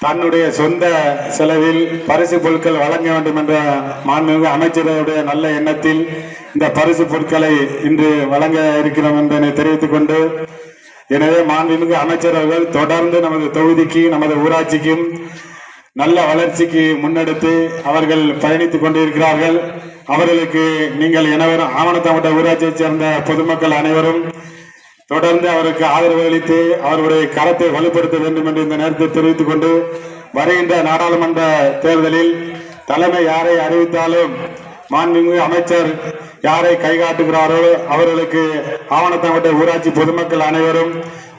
தன்னுடைய சொந்த செலவில் பரிசு பொருட்கள் வழங்க வேண்டும் என்ற மாண்புமிகு அமைச்சருடைய நல்ல எண்ணத்தில் இந்த பரிசு பொருட்களை இன்று வழங்க இருக்கிறோம் என்பதை தெரிவித்துக் கொண்டு எனவே மாண்புமிகு அமைச்சர் அவர்கள் தொடர்ந்து நமது தொகுதிக்கு நமது ஊராட்சிக்கும் நல்ல வளர்ச்சிக்கு முன்னெடுத்து அவர்கள் பயணித்துக் கொண்டிருக்கிறார்கள். அவர்களுக்கு நீங்கள் எனவரும் ஆவணத்தமிட்ட ஊராட்சியைச் சேர்ந்த பொதுமக்கள் அனைவரும் தொடர்ந்து அவருக்கு ஆதரவு அளித்து அவருடைய கரத்தை வலுப்படுத்த வேண்டும் என்று இந்த நேரத்தில் தெரிவித்துக் கொண்டு வருகின்ற நாடாளுமன்ற தேர்தலில் தலைமை யாரை அறிவித்தாலும் மாண்புமிகு அமைச்சர் யாரை கைகாட்டுகிறாரோ அவர்களுக்கு ஆவணத்தமிட்ட ஊராட்சி பொதுமக்கள் அனைவரும்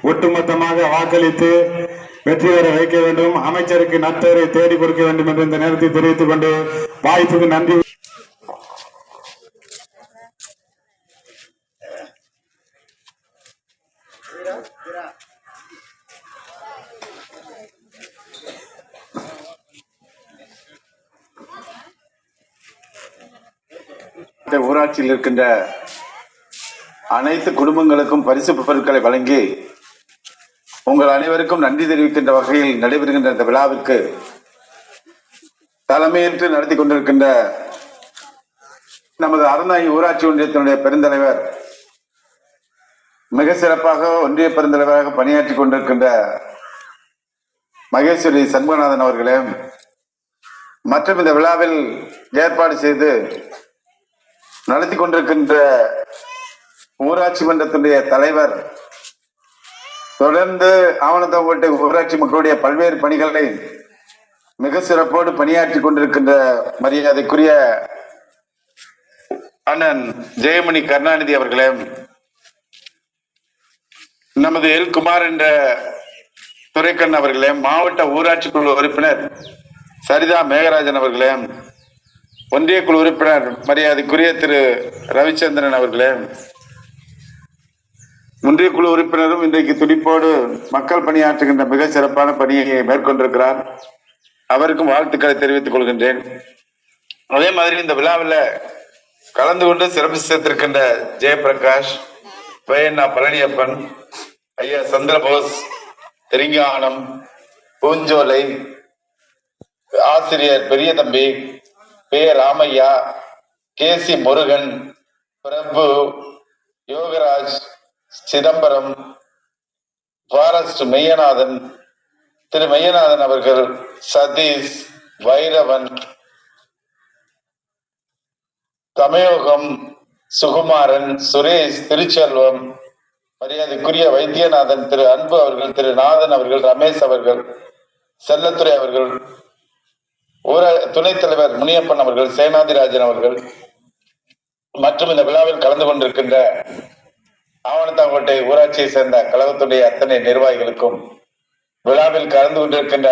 ஒட்டுமொத்தமாக வாக்களித்து வெற்றி பெற வைக்க வேண்டும். அமைச்சருக்கு நற்பெயரை தேடி கொடுக்க வேண்டும் என்று இந்த நேரத்தில் தெரிவித்துக் கொண்டு வாய்ப்புக்கு நன்றி. ஊராட்சியில் இருக்கின்ற அனைத்து குடும்பங்களுக்கும் பரிசு பொருட்களை வழங்கி உங்கள் அனைவருக்கும் நன்றி தெரிவிக்கின்ற வகையில் நடைபெறுகின்ற இந்த விழாவிற்கு தலைமையேற்று நடத்தி கொண்டிருக்கின்ற நமது அறநாயி ஊராட்சி ஒன்றியத்தினுடைய பெருந்தலைவர் மிக சிறப்பாக ஒன்றிய பெருந்தலைவராக பணியாற்றி கொண்டிருக்கின்ற மகேஸ்வரி சண்முகநாதன் அவர்களே மற்றும் இந்த விழாவில் ஏற்பாடு செய்து நடத்தி கொண்டிருக்கின்ற ஊராட்சி மன்றத்தினுடைய தலைவர் தொடர்ந்து ஆவணத்தோட்டை ஊராட்சி மக்களுடைய பல்வேறு பணிகளை மிக சிறப்போடு பணியாற்றி கொண்டிருக்கின்ற மரியாதைக்குரிய அண்ணன் ஜெயமணி கருணாநிதி அவர்களே நமது எல். குமார் என்ற துரைக்கண் அவர்களே மாவட்ட ஊராட்சி குழு உறுப்பினர் சரிதா மேகராஜன் அவர்களே ஒன்றிய குழு உறுப்பினர் மரியாதைக்குரிய திரு. ரவிச்சந்திரன் அவர்களே ஒன்றிய குழு உறுப்பினரும் இன்றைக்கு துடிப்போடு மக்கள் பணியாற்றுகின்ற மிக சிறப்பான பணியை மேற்கொண்டிருக்கிறார். அவருக்கும் வாழ்த்துக்களை தெரிவித்துக் கொள்கின்றேன். அதே மாதிரி இந்த விழாவில் கலந்து கொண்டு சிறப்பு சேர்த்திருக்கின்ற ஜெயபிரகாஷ் பையண்ணா பழனியப்பன் ஐயா சந்திரபோஸ் தெரிங்கானம் பூஞ்சோலை ஆசிரியர் பெரிய தம்பி பே Ramaiah K C Murugan Prabhu Yogaraj Chidambaram forest Meyyanathan Thiru Meyyanathan அவர்கள் சதீஷ் வைரவன் தமயோகம் சுகுமாரன் சுரேஷ் திருச்செல்வம் மரியாதைக்குரிய வைத்தியநாதன் திரு அன்பு அவர்கள் திரு நாதன் அவர்கள் ரமேஷ் அவர்கள் செல்லத்துறை அவர்கள் ஊர துணைத் தலைவர் முனியப்பன் அவர்கள் சேனாதிராஜன் அவர்கள் மற்றும் இந்த விழாவில் கலந்து கொண்டிருக்கின்ற ஆவணத்தாங்கோட்டை ஊராட்சியை சேர்ந்த கழகத்துடைய அத்தனை நிர்வாகிகளுக்கும் விழாவில் கலந்து கொண்டிருக்கின்ற